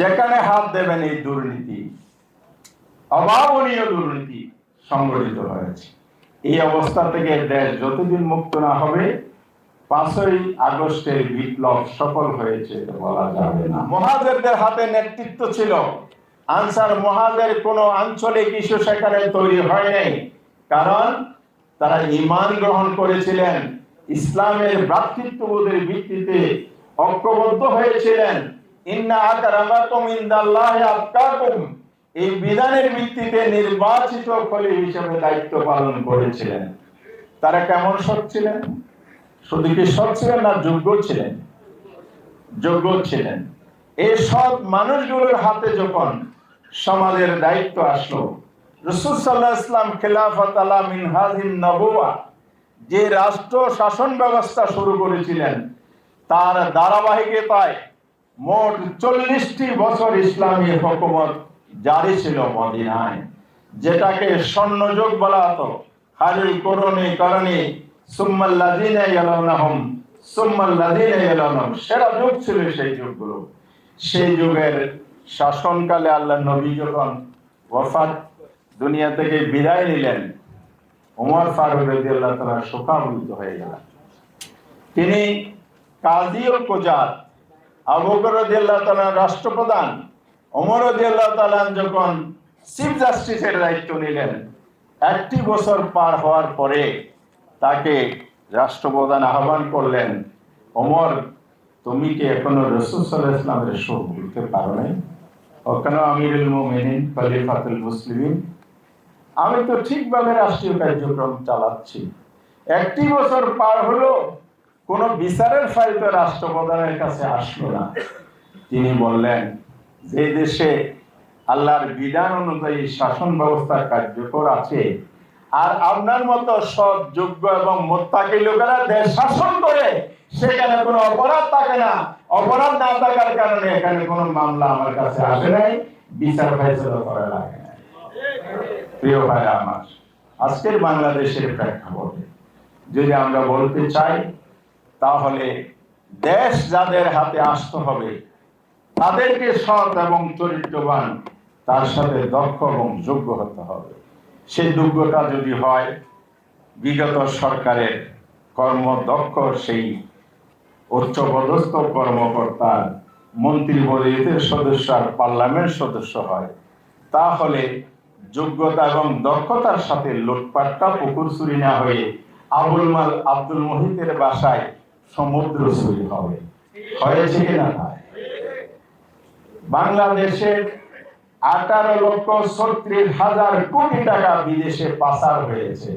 যেখানে হাত দেবেন এই দুর্নীতি, অভাবনীয় দুর্নীতি সংগঠিত হয়েছে। এই অবস্থা থেকে দেশ যতদিন মুক্ত না হবে, পাঁচই আগস্টের বিপ্লব সফল হয়েছে বলা যাবে না। মহাজেরদের হাতে নেতৃত্ব ছিল। আনসার মহাজের কোনো আঞ্চলিক ইস্যু সেখানে তৈরি হয় নাই। কারণ তারা ইমান গ্রহণ করেছিলেন, ইসলামের ভ্রাতৃত্ববোধের ভিত্তিতে ঐক্যবদ্ধ হয়েছিলেন। ইন্না আকরামাকুম ইনদাল্লাহি আতকাকুম এই বিধানের ভিত্তিতে নির্বাচিত খলি হিসেবে দায়িত্ব পালন করেছিলেন। তারা কেমন সৎ ছিলেন? শুধু কি সৎ ছিলেন না যোগ্য ছিলেন? যোগ্য ছিলেন। এই সব মানুষগুলোর হাতে যখন সমাজের দায়িত্ব আসলো, রসুল সাল্লাহ ইসলাম খেলাফত আলা মিনহাজিন নবুয়া যে রাষ্ট্র শাসন ব্যবস্থা শুরু করেছিলেন, তার ধারাবাহিকতায় মোট চল্লিশটি বছর ইসলামী হকুমত জারি ছিল মদিনায়, যেটাকে স্বর্ণযুগ বলা হতো। হারিল করণে করণে সুম্মাল্লাদিনে ইয়ালাউনাহুম সুম্মাল্লাদিনে ইয়ালাউনাহুম। সেরা যুগ ছিল সেই যুগগুলো। সেই যুগের শাসনকালে আল্লাহ নবী যখন ওয়াফাত দুনিয়া থেকে বিদায় নিলেন ওমর ফারুক রাদিয়াল্লাহু তাআলা শোকাবলিত হয়ে গেলেন। তিনি কাজী ও কোজাত আবু বকর রাদিয়াল্লাহু তাআলা রাষ্ট্রপ্রধান, ওমর রাদিয়াল্লাহু তাআলা যখন চিফ জাস্টিসের দায়িত্ব নিলেন, একটি বছর পার হওয়ার পরে তাকে রাষ্ট্রপ্রধান আহ্বান করলেন, ওমর, তুমি কি এখনও রসুল সাল্লাহ ইসলামের শোক বুঝতে পারো নাই? ওখানে আমিরুল মোমিনিন, খলিফাতুল মুসলিমিন। আমি তো ঠিকভাবে রাষ্ট্রীয় কার্যক্রম চালাচ্ছি। একটি বছর পার হলো কোন বিচারের ফাইল তো রাষ্ট্রপ্রধানের কাছে আসলো না। তিনি বললেন, যে দেশে আল্লাহর বিধান অনুযায়ী শাসন ব্যবস্থা কার্যকর আছে, আর আপনার মতো সৎ, যোগ্য এবং মোত্তাকি লোকেরা দেশ শাসন করে, সেখানে কোনো অপরাধ থাকে না। অপরাধ না থাকার কারণে এখানে কোনো মামলা আমার কাছে আসে নাই, বিচার ফেসলা করা লাগে প্রিয় ভাই আমার, আজকের বাংলাদেশের প্রেক্ষাপটে যদি আমরা বলতে চাই তাহলে দেশ যাদের হাতে আসতে হবে, তাদেরকে সৎ এবং চরিত্রবান, তার সাথে দক্ষ এবং যোগ্য হতে হবে। সেই যোগ্যতা যদি হয়, বিগত সরকারের কর্মদক্ষ সেই উচ্চপদস্থ কর্মকর্তার মন্ত্রী পরিষদের সদস্য আর পার্লামেন্ট সদস্য হয়, তাহলে যোগ্যতা এবং দক্ষতার সাথে লুটপাটটা পুকুর চুরি না হয়ে আবুল মাল আব্দুল মহিতের বাসায় সমুদ্র চুরি হবে হয়েছে কিনা বাংলাদেশের আঠারো লক্ষ ছত্রিশ হাজার কোটি টাকা বিদেশে পাচার হয়েছে।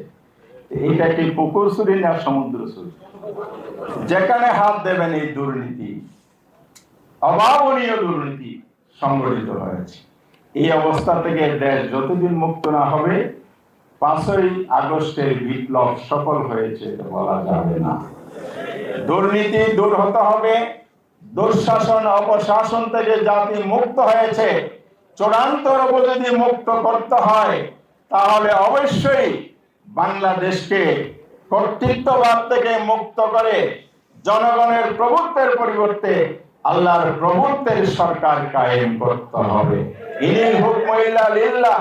এটা কি পুকুর চুরি না সমুদ্র চুরি? যেখানে হাত দেবেন এই দুর্নীতি, অভাবনীয় দুর্নীতি সংগঠিত হয়েছে। এই অবস্থা থেকে দেশ যতদিন মুক্ত না হবে, পাঁচই আগস্টের বিপ্লব সফল হয়েছে বলা যাবে না। দুর্নীতি দূর হতে হবে। দুঃশাসন, অপশাসন থেকে জাতি মুক্ত হয়েছে। চূড়ান্ত রূপ যদি মুক্ত করতে হয়। তাহলে অবশ্যই বাংলাদেশকে কর্তৃত্ববাদ থেকে মুক্ত করে জনগণের প্রভুত্বের পরিবর্তে আল্লাহর প্রভুত্বের সরকার কায়েম করতে হবে। ইনিল হুকমইল্লা লিল্লাহ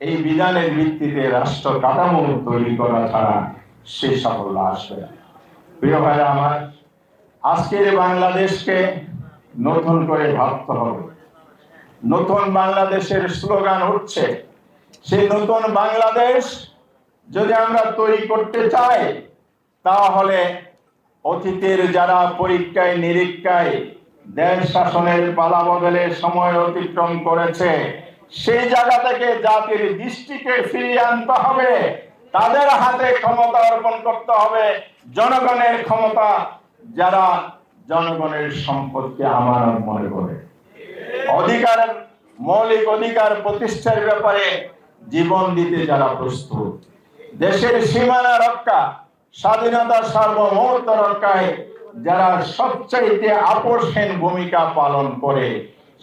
এই বিধানের ভিত্তিতে রাষ্ট্র কাঠামো তৈরি করা ছাড়া সে সাফল্য আসবে না। প্রিয় ভাইরা আমার, আজকের বাংলাদেশকে নতুন করে ভাবতে হবে। নতুন বাংলাদেশের স্লোগান উঠছে সেই নতুন বাংলাদেশ যদি আমরা তৈরি করতে চাই, তাহলে অতীতের যারা পরীক্ষায়, নিরীক্ষায় দেশ শাসনের পালা বদলে সময় অতিক্রম করেছে, সেই জায়গা থেকে জাতির দৃষ্টিকে ফিরিয়ে আনতে হবে। তাদের হাতে ক্ষমতা অর্পণ করতে হবে। জনগণের ক্ষমতা যারা জনগণের সম্পদকে আমার মনে করে। অধিকার, মৌলিক অধিকার প্রতিষ্ঠার ব্যাপারে জীবন দিতে যারা প্রস্তুত, দেশের সীমানা রক্ষা, স্বাধীনতা সার্বভৌমত্ব রক্ষায় যারা সবচাইতে আপোষহীন ভূমিকা পালন করে,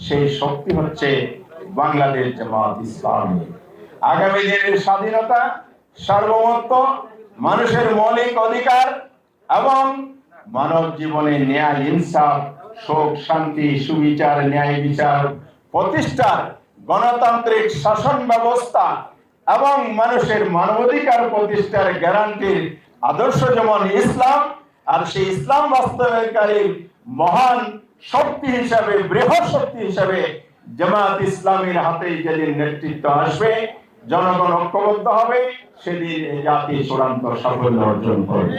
সেই শক্তি হচ্ছে বাংলাদেশ জামাত ইসলামী। আগামী দিনের স্বাধীনতা সার্বভৌমত্ব, মানুষের মৌলিক অধিকার এবং মানব জীবনে ন্যায়, ইনসাফ, সুখ, শান্তি, সুবিচার, ন্যায় বিচার, প্রতিষ্ঠার গণতান্ত্রিক শাসন ব্যবস্থা এবং মানুষের মানবাধিকার প্রতিষ্ঠার গ্যারান্টির আদর্শ যেমন ইসলাম, আর সেই ইসলাম বাস্তবায়নকারীর মহান শক্তি হিসাবে, বৃহৎ শক্তি হিসাবে জামাত ইসলামের হাতে যেদিন নেতৃত্ব আসবে জনগণ ঐক্যবদ্ধ হবে সেদিন এই জাতি চূড়ান্ত সাফল্য অর্জন করবে।